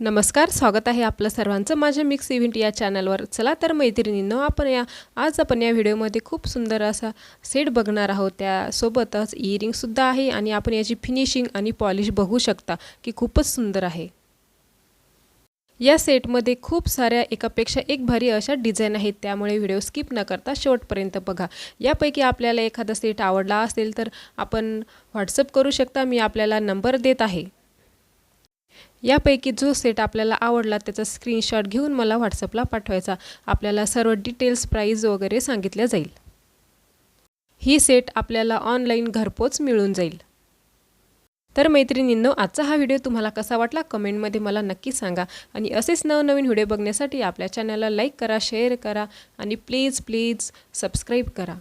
नमस्कार स्वागत आहे आपलं सर्वांचं माझ्या मिक्स इव्हेंट या चॅनलवर चला तर मैत्रिणींनो आपण या आज आपण या व्हिडिओमध्ये खूप सुंदर असा सेट बघणार आहोत. त्यासोबतच इयरिंगसुद्धा आहे आणि आपण याची फिनिशिंग आणि पॉलिश बघू शकता की खूपच सुंदर आहे. या सेटमध्ये खूप साऱ्या एकापेक्षा एक भारी अशा डिझाईन आहेत. त्यामुळे व्हिडिओ स्किप न करता शेवटपर्यंत बघा. यापैकी आपल्याला एखादा सेट आवडला असेल तर आपण व्हॉट्सअप करू शकता. मी आपल्याला नंबर देत आहे. यापैकी जो सेट आपल्याला आवडला त्याचा स्क्रीनशॉट घेऊन मला व्हॉट्सअपला पाठवायचा. आपल्याला सर्व डिटेल्स प्राईज वगैरे सांगितल्या जाईल. ही सेट आपल्याला ऑनलाईन घरपोच मिळून जाईल. तर मैत्रिणींनो आजचा हा व्हिडिओ तुम्हाला कसा वाटला? कमेंटमध्ये मला नक्की सांगा. आणि असेच नवनवीन व्हिडिओ बघण्यासाठी आपल्या चॅनलला लाईक करा शेअर करा आणि प्लीज प्लीज सबस्क्राईब करा.